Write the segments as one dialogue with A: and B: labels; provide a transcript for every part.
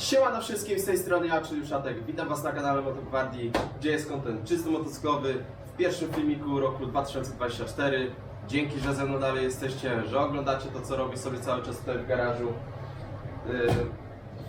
A: Siema na wszystkim, z tej strony ja, czyli Szatek. Witam Was na kanale Motogwardii, gdzie jest kontent czysto motocyklowy w pierwszym filmiku roku 2024. Dzięki, że ze mną dalej jesteście, że oglądacie to, co robię sobie cały czas tutaj w garażu.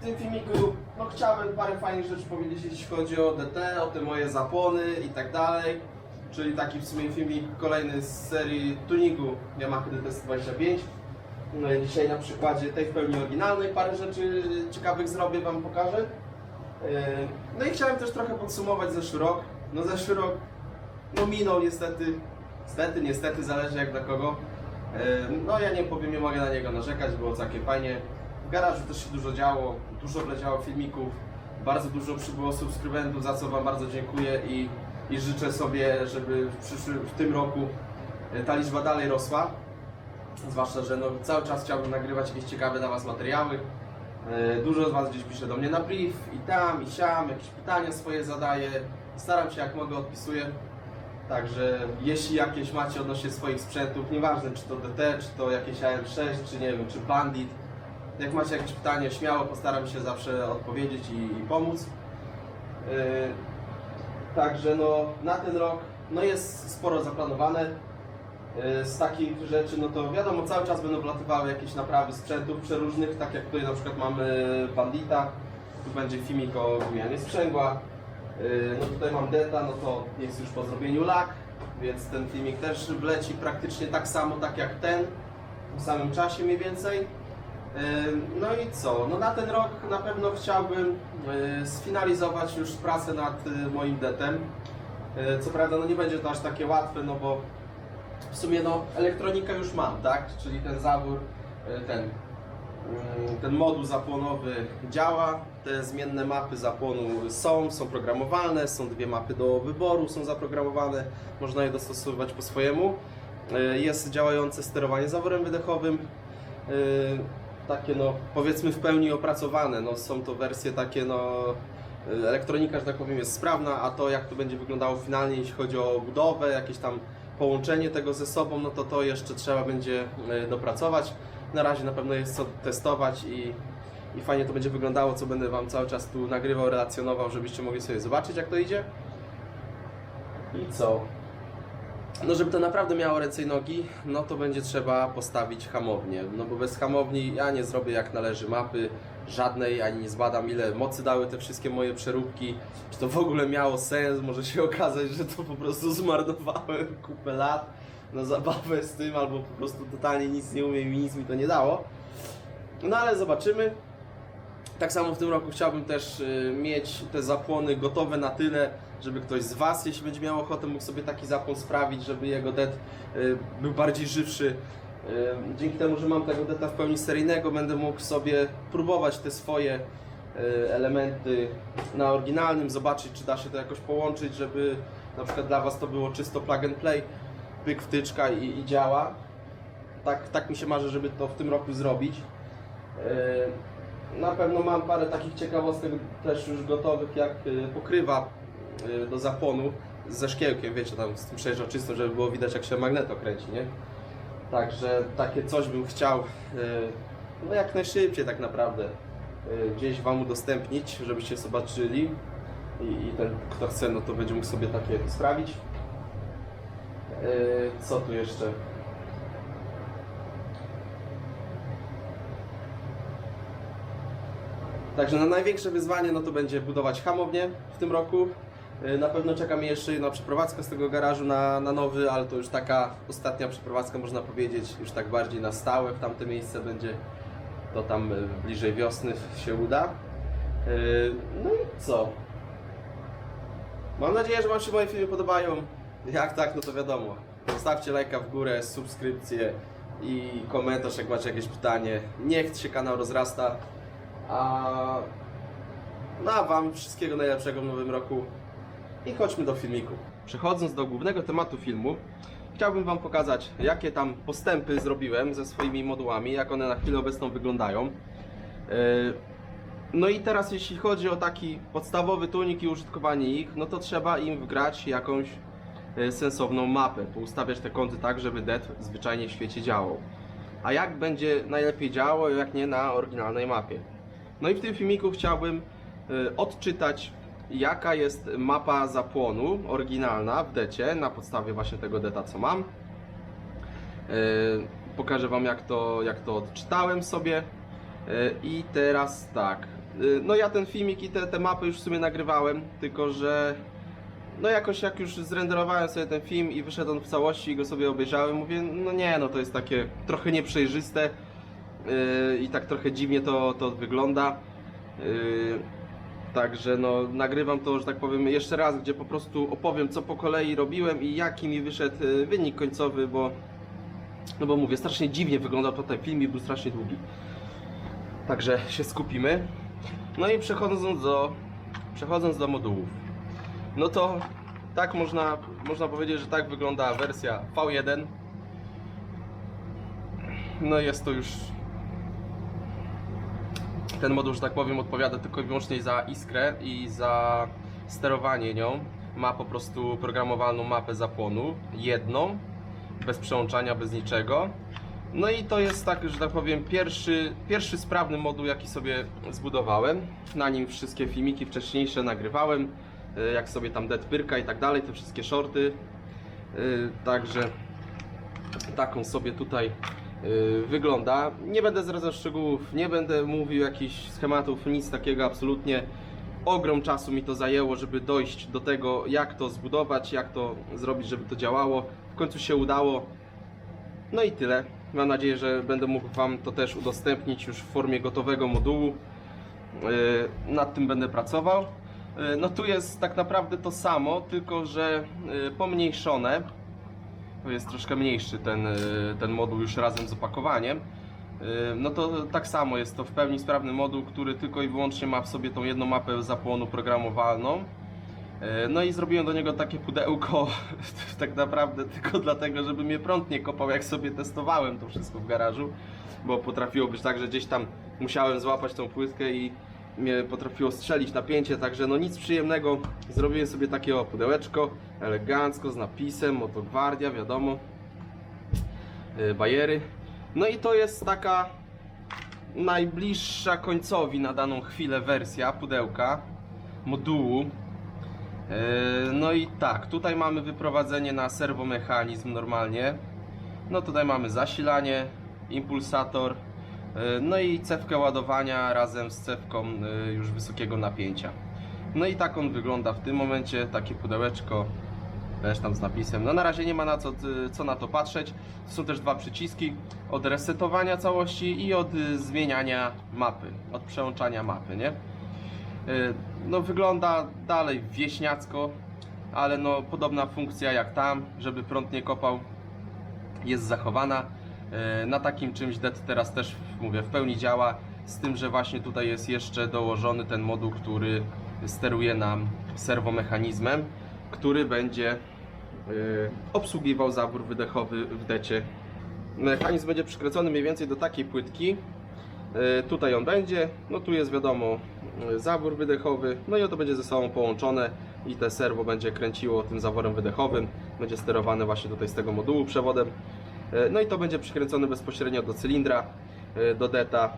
A: W tym filmiku no, chciałbym parę fajnych rzeczy powiedzieć, jeśli chodzi o DT, o te moje zapłony i tak dalej. Czyli taki w sumie filmik kolejny z serii tuningu Yamaha DT125. No dzisiaj na przykładzie tej w pełni oryginalnej parę rzeczy ciekawych zrobię, Wam pokażę. Yy, No i chciałem też trochę podsumować zeszły rok. No zeszły rok no minął niestety, niestety, niestety, zależy jak dla kogo. Yy, No ja nie powiem, nie mogę na niego narzekać, było całkiem fajnie. W garażu też się dużo działo, dużo wleciało filmików, bardzo dużo przybyło subskrybentów, za co Wam bardzo dziękuję i, i życzę sobie, żeby w, przyszłym, w tym roku yy, ta liczba dalej rosła. Zwłaszcza, że no, cały czas chciałbym nagrywać jakieś ciekawe dla Was materiały. E, Dużo z Was gdzieś pisze do mnie na brief i tam, i siam, jakieś pytania swoje zadaję. Staram się jak mogę, odpisuję. Także jeśli jakieś macie odnośnie swoich sprzętów, nieważne czy to DT, czy to jakieś AM6, czy nie wiem, czy Bandit, jak macie jakieś pytanie, śmiało postaram się zawsze odpowiedzieć i, i pomóc. E, Także no, na ten rok no jest sporo zaplanowane. E, Z takich rzeczy, no to wiadomo, cały czas będą wlatywały jakieś naprawy sprzętów przeróżnych, tak jak tutaj na przykład mamy Bandita, tu będzie filmik o wymianie sprzęgła, E, no tutaj mam Deta, no to jest już po zrobieniu lak, więc ten filmik też wleci praktycznie tak samo, tak jak ten, w samym czasie mniej więcej. E, No i co? No na ten rok na pewno chciałbym sfinalizować już pracę nad moim detem. Co prawda no nie będzie to aż takie łatwe, no bo w sumie no elektronika już mam, tak? Czyli ten zawór, e, ten, mm, ten moduł zapłonowy działa, te zmienne mapy zapłonu są, są programowalne, są dwie mapy do wyboru, są zaprogramowane, można je dostosowywać po swojemu. E, Jest działające sterowanie zaworem wydechowym, e, takie no powiedzmy w pełni opracowane, no są to wersje takie no elektronika, że tak powiem jest sprawna, a to jak to będzie wyglądało finalnie jeśli chodzi o budowę, jakieś tam połączenie tego ze sobą, no to to jeszcze trzeba będzie e, dopracować. Na razie na pewno jest co testować i, i fajnie to będzie wyglądało, co będę Wam cały czas tu nagrywał, relacjonował, żebyście mogli sobie zobaczyć jak to idzie. I co? No żeby to naprawdę miało ręce i nogi, no to będzie trzeba postawić hamownię. No bo bez hamowni ja nie zrobię jak należy mapy żadnej, ani nie zbadam ile mocy dały te wszystkie moje przeróbki, czy to w ogóle miało sens, może się okazać, że to po prostu zmarnowałem kupę lat na zabawę z tym, albo po prostu totalnie nic nie umiem i nic mi to nie dało. No ale zobaczymy. Tak samo w tym roku chciałbym też y, mieć te zapłony gotowe na tyle, żeby ktoś z Was, jeśli będzie miał ochotę, mógł sobie taki zapłon sprawić, żeby jego det y, był bardziej żywszy. Dzięki temu, że mam tego deta w pełni seryjnego, będę mógł sobie próbować te swoje y, elementy na oryginalnym, zobaczyć, czy da się to jakoś połączyć, żeby na przykład dla Was to było czysto plug and play, pyk, wtyczka i, i działa. Tak, tak mi się marzy, żeby to w tym roku zrobić. Na pewno mam parę takich ciekawostek też już gotowych, jak y, pokrywa y, do zapłonu ze szkiełkiem, wiecie, tam z tym przeźroczystym, żeby było widać jak się magneto kręci, nie? Także takie coś bym chciał, y, no jak najszybciej tak naprawdę, y, gdzieś Wam udostępnić, żebyście zobaczyli i, i ten, kto chce, no to będzie mógł sobie takie sprawić. Y, Co tu jeszcze? Także na największe wyzwanie no to będzie budować hamownię w tym roku. Yy, Na pewno czeka mnie jeszcze jedna przeprowadzka z tego garażu na, na nowy, ale to już taka ostatnia przeprowadzka można powiedzieć, już tak bardziej na stałe w tamte miejsce będzie. To tam yy, bliżej wiosny się uda. Yy, No i co? Mam nadzieję, że Wam się moje filmy podobają. Jak tak, no to wiadomo. Zostawcie lajka w górę, subskrypcję i komentarz, jak macie jakieś pytanie. Niech się kanał rozrasta. A, no a Wam wszystkiego najlepszego w nowym roku i chodźmy do filmiku. Przechodząc do głównego tematu filmu, chciałbym Wam pokazać, jakie tam postępy zrobiłem ze swoimi modułami, jak one na chwilę obecną wyglądają. Yy, No i teraz jeśli chodzi o taki podstawowy tunik i użytkowanie ich, no to trzeba im wgrać jakąś e, sensowną mapę, poustawiać te kąty tak, żeby det zwyczajnie w świecie działał. A jak będzie najlepiej działało, jak nie na oryginalnej mapie? No i w tym filmiku chciałbym y, odczytać jaka jest mapa zapłonu oryginalna w decie na podstawie właśnie tego deta co mam. Y, Pokażę Wam jak to, jak to odczytałem sobie. Y, I teraz tak. Y, No ja ten filmik i te, te mapy już w sumie nagrywałem, tylko że no jakoś jak już zrenderowałem sobie ten film i wyszedł on w całości i go sobie obejrzałem, mówię, no nie, no to jest takie trochę nieprzejrzyste yy, i tak trochę dziwnie to, to wygląda. Yy, Także no, nagrywam to, że tak powiem, jeszcze raz, gdzie po prostu opowiem, co po kolei robiłem i jaki mi wyszedł yy, wynik końcowy, bo no bo mówię, strasznie dziwnie wyglądał ten film i był strasznie długi. Także się skupimy. No i przechodząc do, przechodząc do modułów. No to tak można, można powiedzieć, że tak wygląda wersja V1. No jest to już ten moduł, że tak powiem, odpowiada tylko i wyłącznie za iskrę i za sterowanie nią. Ma po prostu programowalną mapę zapłonu, jedną, bez przełączania, bez niczego. No i to jest tak, że tak powiem, pierwszy, pierwszy sprawny moduł, jaki sobie zbudowałem. Na nim wszystkie filmiki wcześniejsze nagrywałem, y, jak sobie tam Dead Pyrka i tak dalej, te wszystkie shorty. Y, Także taką sobie tutaj wygląda. Nie będę zdradzał szczegółów, nie będę mówił jakichś schematów, nic takiego absolutnie. Ogrom czasu mi to zajęło, żeby dojść do tego, jak to zbudować, jak to zrobić, żeby to działało. W końcu się udało. No i tyle. Mam nadzieję, że będę mógł Wam to też udostępnić już w formie gotowego modułu. Yy, Nad tym będę pracował. Yy, No tu jest tak naprawdę to samo, tylko że pomniejszone. Jest troszkę mniejszy ten, yy, ten moduł już razem z opakowaniem. Yy, No to tak samo jest to w pełni sprawny moduł, który tylko i wyłącznie ma w sobie tą jedną mapę zapłonu programowalną. E, No i zrobiłem do niego takie pudełko tak naprawdę tylko dlatego, żeby mnie prąd nie kopał jak sobie testowałem to wszystko w garażu, bo potrafiło być tak, że gdzieś tam musiałem złapać tą płytkę i mnie potrafiło strzelić napięcie, także no nic przyjemnego. Zrobiłem sobie takie o pudełeczko, elegancko z napisem Motogwardia, wiadomo, e, bajery. No i to jest taka najbliższa końcowi na daną chwilę wersja pudełka, modułu. Yy, No i tak, tutaj mamy wyprowadzenie na serwomechanizm normalnie. No tutaj mamy zasilanie, impulsator, no i cewkę ładowania razem z cewką yy, już wysokiego napięcia. No i tak on wygląda w tym momencie, takie pudełeczko też tam z napisem. No na razie nie ma na co, y, co na to patrzeć. Są też dwa przyciski od resetowania całości i od zmieniania mapy, od przełączania mapy, nie? No wygląda dalej wieśniacko, ale no podobna funkcja jak tam, żeby prąd nie kopał jest zachowana. Na takim czymś DET teraz też mówię w pełni działa, z tym, że właśnie tutaj jest jeszcze dołożony ten moduł, który steruje nam serwomechanizmem, który będzie y, obsługiwał zawór wydechowy w decie. Mechanizm będzie przykręcony mniej więcej do takiej płytki, E, Tutaj on będzie, no tu jest wiadomo e, zawór wydechowy, no i oto będzie ze sobą połączone i te serwo będzie kręciło tym zaworem wydechowym, będzie sterowane właśnie tutaj z tego modułu przewodem. E, No i to będzie przykręcone bezpośrednio do cylindra, e, do deta.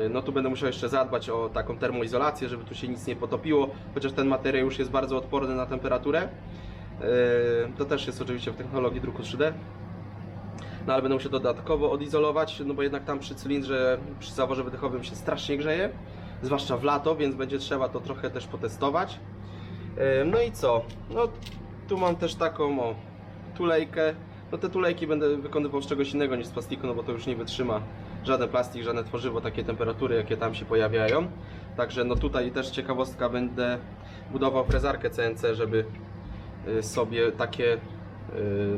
A: E, No tu będę musiał jeszcze zadbać o taką termoizolację, żeby tu się nic nie potopiło, chociaż ten materiał już jest bardzo odporny na temperaturę. E, To też jest oczywiście w technologii druku 3D. No ale będę musiał dodatkowo odizolować, no bo jednak tam przy cylindrze, przy zaworze wydechowym się strasznie grzeje, zwłaszcza w lato, więc będzie trzeba to trochę też potestować. No i co? No tu mam też taką o tulejkę. No te tulejki będę wykonywał z czegoś innego niż z plastiku, no bo to już nie wytrzyma żaden plastik, żadne tworzywo, takie temperatury, jakie tam się pojawiają. Także no tutaj też ciekawostka, będę budował frezarkę CNC, żeby y, sobie takie y,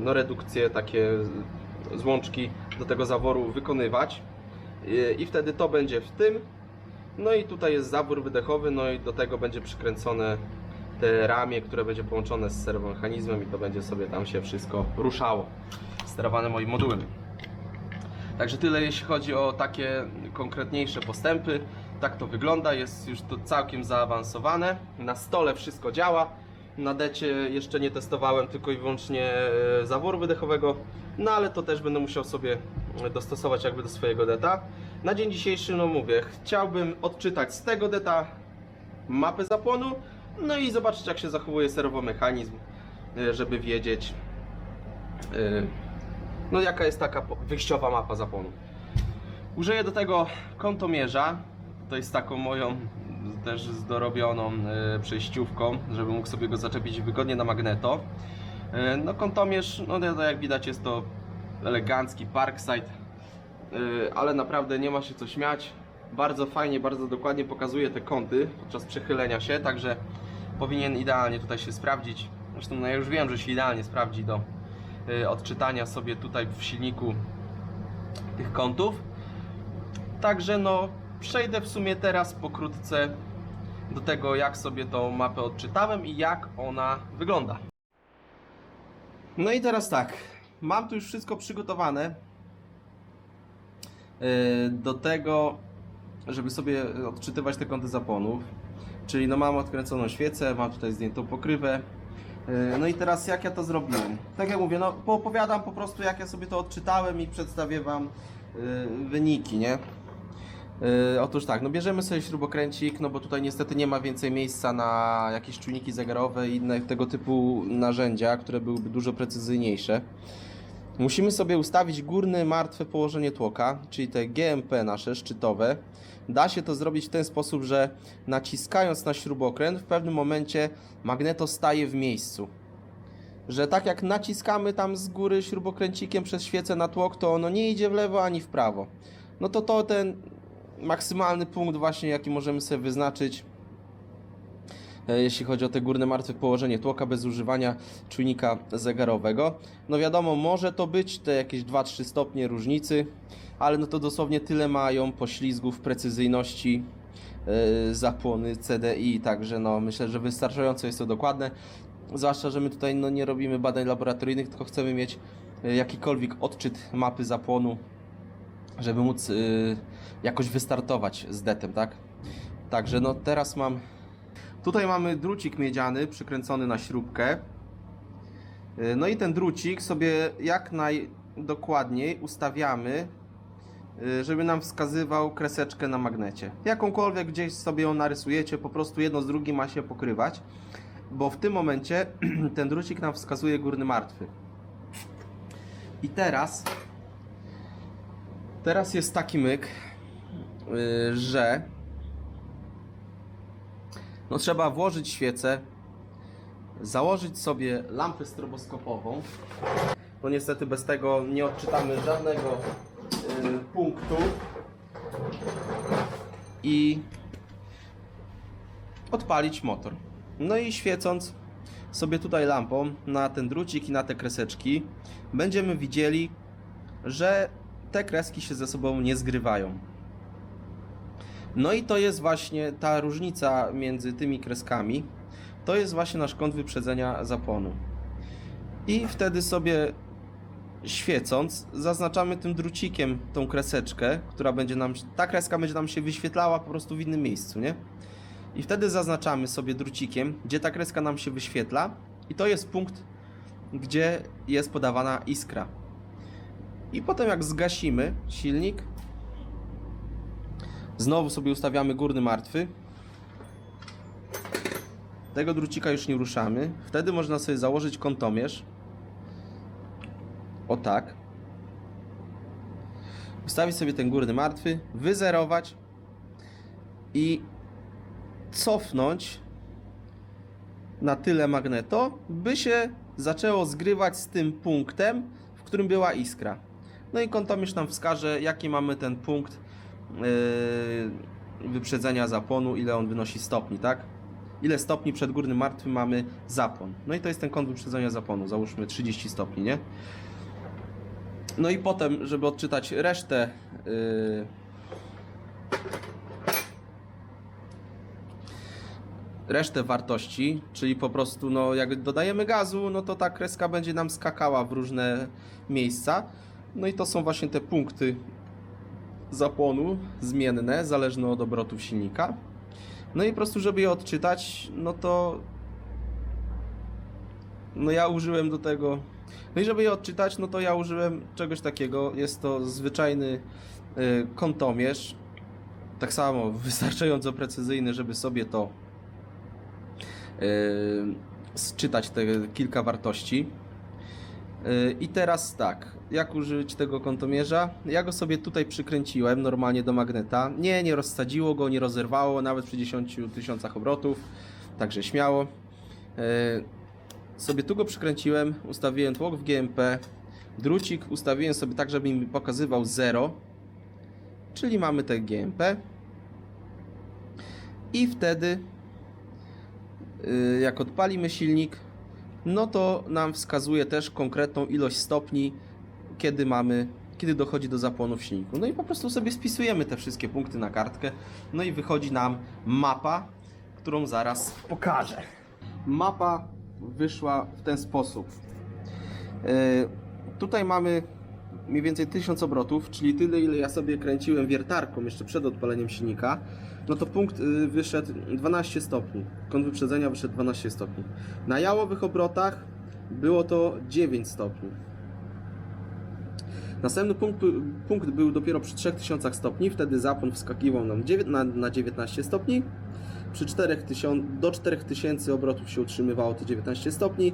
A: no redukcje, takie złączki do tego zaworu wykonywać Y, i wtedy to będzie w tym no i tutaj jest zawór wydechowy no i do tego będzie przykręcone te ramię, które będzie połączone z serwomechanizmem i to będzie sobie tam się wszystko ruszało sterowane moim modułem Także tyle jeśli chodzi o takie konkretniejsze postępy. Tak to wygląda, jest już to całkiem zaawansowane. Na stole wszystko działa. Na decie jeszcze nie testowałem tylko i wyłącznie e, zaworu wydechowego, no ale to też będę musiał sobie dostosować jakby do swojego deta. Na dzień dzisiejszy, no mówię, chciałbym odczytać z tego deta mapę zapłonu, no i zobaczyć jak się zachowuje serwomechanizm, y, żeby wiedzieć y, no jaka jest taka wyjściowa mapa zapłonu. Użyję do tego kątomierza, to jest taką moją też zdorobioną y, przejściówką, żeby mógł sobie go zaczepić wygodnie na magneto. No kątomierz, no jak widać jest to elegancki Parkside, ale naprawdę nie ma się co śmiać. Bardzo fajnie, bardzo dokładnie pokazuje te kąty podczas przechylenia się, także powinien idealnie tutaj się sprawdzić. Zresztą no ja już wiem, że się idealnie sprawdzi do y, odczytania sobie tutaj w silniku tych kątów. Także no przejdę w sumie teraz pokrótce do tego jak sobie tą mapę odczytałem i jak ona wygląda. No i teraz tak, mam tu już wszystko przygotowane yy, do tego, żeby sobie odczytywać te kąty zapłonów. Czyli no mam odkręconą świecę, mam tutaj zdjętą pokrywę. Yy, No i teraz jak ja to zrobiłem? Tak jak mówię, no poopowiadam po prostu jak ja sobie to odczytałem i przedstawię Wam yy, wyniki, nie? Yy, otóż tak, no bierzemy sobie śrubokręcik, no bo tutaj niestety nie ma więcej miejsca na jakieś czujniki zegarowe i inne tego typu narzędzia, które byłyby dużo precyzyjniejsze. Musimy sobie ustawić górne martwe położenie tłoka, czyli te GMP nasze szczytowe. Da się to zrobić w ten sposób, że naciskając na śrubokręt w pewnym momencie magneto staje w miejscu. Że tak jak naciskamy tam z góry śrubokręcikiem przez świecę na tłok, to ono nie idzie w lewo ani w prawo. No to to ten maksymalny punkt właśnie jaki możemy sobie wyznaczyć jeśli chodzi o te górne martwe położenie tłoka bez używania czujnika zegarowego. No wiadomo, może to być te jakieś 2-3 stopnie różnicy, ale no to dosłownie tyle mają poślizgów precyzyjności e, zapłony CDI, także no myślę, że wystarczająco jest to dokładne. Zwłaszcza, że my tutaj no, nie robimy badań laboratoryjnych, tylko chcemy mieć e, jakikolwiek odczyt mapy zapłonu, żeby móc jakoś wystartować z detem, tak? Także no teraz mam Tutaj mamy drucik miedziany przykręcony na śrubkę. Yy, No i ten drucik sobie jak najdokładniej ustawiamy, yy, żeby nam wskazywał kreseczkę na magnecie. Jakąkolwiek gdzieś sobie ją narysujecie, po prostu jedno z drugim ma się pokrywać, bo w tym momencie ten drucik nam wskazuje górny martwy. I teraz teraz jest taki myk, yy, że no trzeba włożyć świecę, założyć sobie lampę stroboskopową. Bo niestety bez tego nie odczytamy żadnego y, punktu. I odpalić motor. No i świecąc sobie tutaj lampą na ten drucik i na te kreseczki, będziemy widzieli, że te kreski się ze sobą nie zgrywają. No i to jest właśnie ta różnica między tymi kreskami. To jest właśnie nasz kąt wyprzedzenia zapłonu. I wtedy sobie świecąc, zaznaczamy tym drucikiem tą kreseczkę, która będzie nam, ta kreska będzie nam się wyświetlała po prostu w innym miejscu, nie? I wtedy zaznaczamy sobie drucikiem, gdzie ta kreska nam się wyświetla i to jest punkt, gdzie jest podawana iskra. I potem jak zgasimy silnik, Znowu sobie ustawiamy górny martwy. Tego drucika już nie ruszamy. Wtedy można sobie założyć kątomierz. O tak. Ustawić sobie ten górny martwy, wyzerować i cofnąć na tyle magneto, by się zaczęło zgrywać z tym punktem, w którym była iskra. No i kątomierz nam wskaże, jaki mamy ten punkt yy, wyprzedzenia zapłonu, ile on wynosi stopni, tak? Ile stopni przed górnym martwym mamy zapłon. No i to jest ten kąt wyprzedzenia zapłonu, załóżmy 30 stopni, nie? No i potem, żeby odczytać resztę yy, resztę wartości, czyli po prostu no jak dodajemy gazu, no to ta kreska będzie nam skakała w różne miejsca. No i to są właśnie te punkty zapłonu zmienne, zależne od obrotów silnika. No i po prostu, żeby je odczytać, no to no ja użyłem do tego. No i żeby je odczytać, no to ja użyłem czegoś takiego. Jest to zwyczajny y, kątomierz, tak samo wystarczająco precyzyjny, żeby sobie to y, sczytać te kilka wartości. Y, I teraz tak, jak użyć tego kątomierza? Ja go sobie tutaj przykręciłem normalnie do magneta. Nie, nie rozsadziło go, nie rozerwało, nawet przy 10 tysiącach obrotów, także śmiało. Y, Sobie tu go przykręciłem, ustawiłem tłok w GMP, drucik ustawiłem sobie tak, żeby mi pokazywał 0, czyli mamy te GMP. I wtedy, y, jak odpalimy silnik, no to nam wskazuje też konkretną ilość stopni, kiedy mamy, kiedy dochodzi do zapłonu w silniku. No i po prostu sobie spisujemy te wszystkie punkty na kartkę, no i wychodzi nam mapa, którą zaraz pokażę. Mapa wyszła w ten sposób. Yy, tutaj mamy mniej więcej 1000 obrotów, czyli tyle ile ja sobie kręciłem wiertarką jeszcze przed odpaleniem silnika, no to punkt y, wyszedł 12 stopni. Kąt wyprzedzenia wyszedł 12 stopni. Na jałowych obrotach było to 9 stopni. Następny punkt, punkt był dopiero przy 3000 stopni, wtedy zapłon wskakiwał nam na, na 19 stopni. Przy 4000, do 4000 obrotów się utrzymywało to 19 stopni.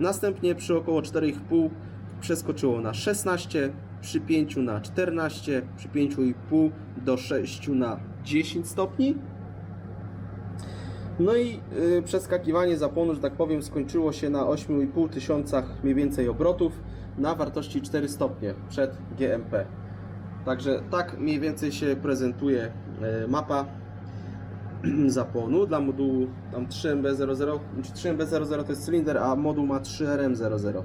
A: Następnie przy około 4,5 przeskoczyło na 16, przy 5 na 14, przy 5,5 do 6 na 10 stopni. No i y, przeskakiwanie zapłonu, że tak powiem, skończyło się na 8,5 tysiącach mniej więcej obrotów na wartości 4 stopnie przed GMP. Także tak mniej więcej się prezentuje y, mapa zapłonu dla modułu tam 3MB00, czy 3MB00 to jest cylinder, a moduł ma 3RM00.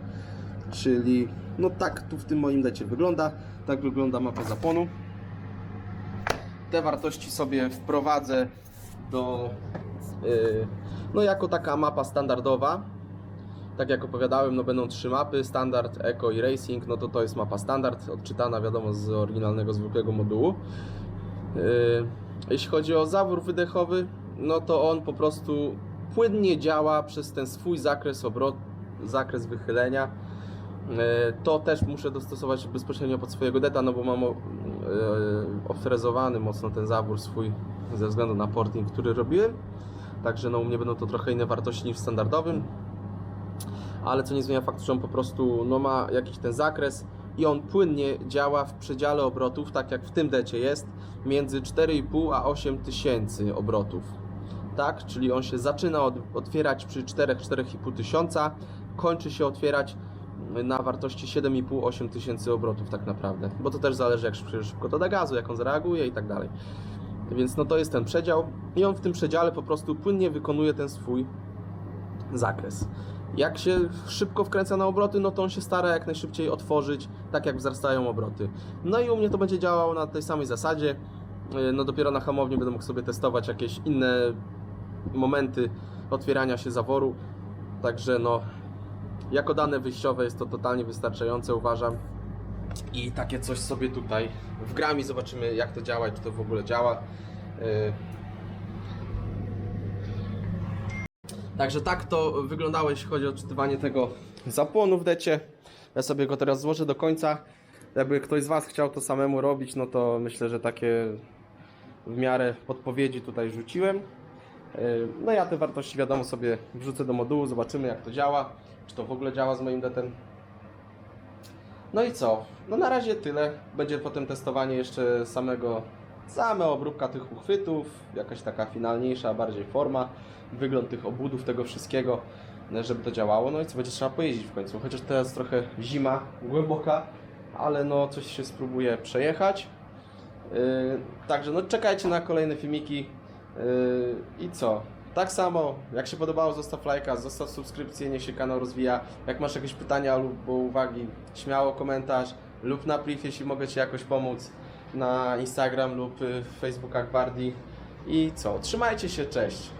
A: Czyli no tak tu w tym moim decie wygląda. Tak wygląda mapa zapłonu. Te wartości sobie wprowadzę do yy, no jako taka mapa standardowa. Tak jak opowiadałem, no będą trzy mapy, standard, eco i racing, no to to jest mapa standard, odczytana wiadomo z oryginalnego zwykłego modułu. Yy, jeśli chodzi o zawór wydechowy, no to on po prostu płynnie działa przez ten swój zakres obrot, zakres wychylenia. E, To też muszę dostosować bezpośrednio pod swojego deta, no bo mam e, ofrezowany mocno ten zawór swój ze względu na porting, który robiłem. Także no u mnie będą to trochę inne wartości niż w standardowym. Ale co nie zmienia faktu, że on po prostu no, ma jakiś ten zakres i on płynnie działa w przedziale obrotów, tak jak w tym decie jest, między 4,5 a 8 tysięcy obrotów. Tak, czyli on się zaczyna od, otwierać przy 4-4,5 tysiąca, kończy się otwierać na wartości 7,5-8 tysięcy obrotów tak naprawdę, bo to też zależy jak szybko to da gazu, jak on zareaguje i tak dalej. Więc no to jest ten przedział i on w tym przedziale po prostu płynnie wykonuje ten swój zakres. Jak się szybko wkręca na obroty, no to on się stara jak najszybciej otworzyć, tak jak wzrastają obroty. No i u mnie to będzie działało na tej samej zasadzie. Yy, No dopiero na hamowni będę mógł sobie testować jakieś inne momenty otwierania się zaworu. Także no, jako dane wyjściowe jest to totalnie wystarczające, uważam. I takie coś sobie tutaj wgram i zobaczymy jak to działa czy to w ogóle działa. Yy. Także tak to wyglądało, jeśli chodzi o odczytywanie tego zapłonu w decie. Ja sobie go teraz złożę do końca. Jakby ktoś z Was chciał to samemu robić, no to myślę, że takie w miarę podpowiedzi tutaj rzuciłem. Yy, No ja te wartości wiadomo sobie wrzucę do modułu, zobaczymy jak to działa, czy to w ogóle działa z moim detem. No i co? No na razie tyle. Będzie potem testowanie jeszcze samego, same obróbka tych uchwytów, jakaś taka finalniejsza, bardziej forma, wygląd tych obudów, tego wszystkiego, żeby to działało. No i co, będzie trzeba pojeździć w końcu, chociaż teraz trochę zima, głęboka, ale no coś się spróbuję przejechać. Yy, Także no czekajcie na kolejne filmiki yy, i co? Tak samo, jak się podobało, zostaw lajka, zostaw subskrypcję, niech się kanał rozwija. Jak masz jakieś pytania lub uwagi, śmiało komentarz lub na priv, jeśli mogę Ci jakoś pomóc na Instagram lub y, Facebooka Gwardii. I co? Trzymajcie się, cześć!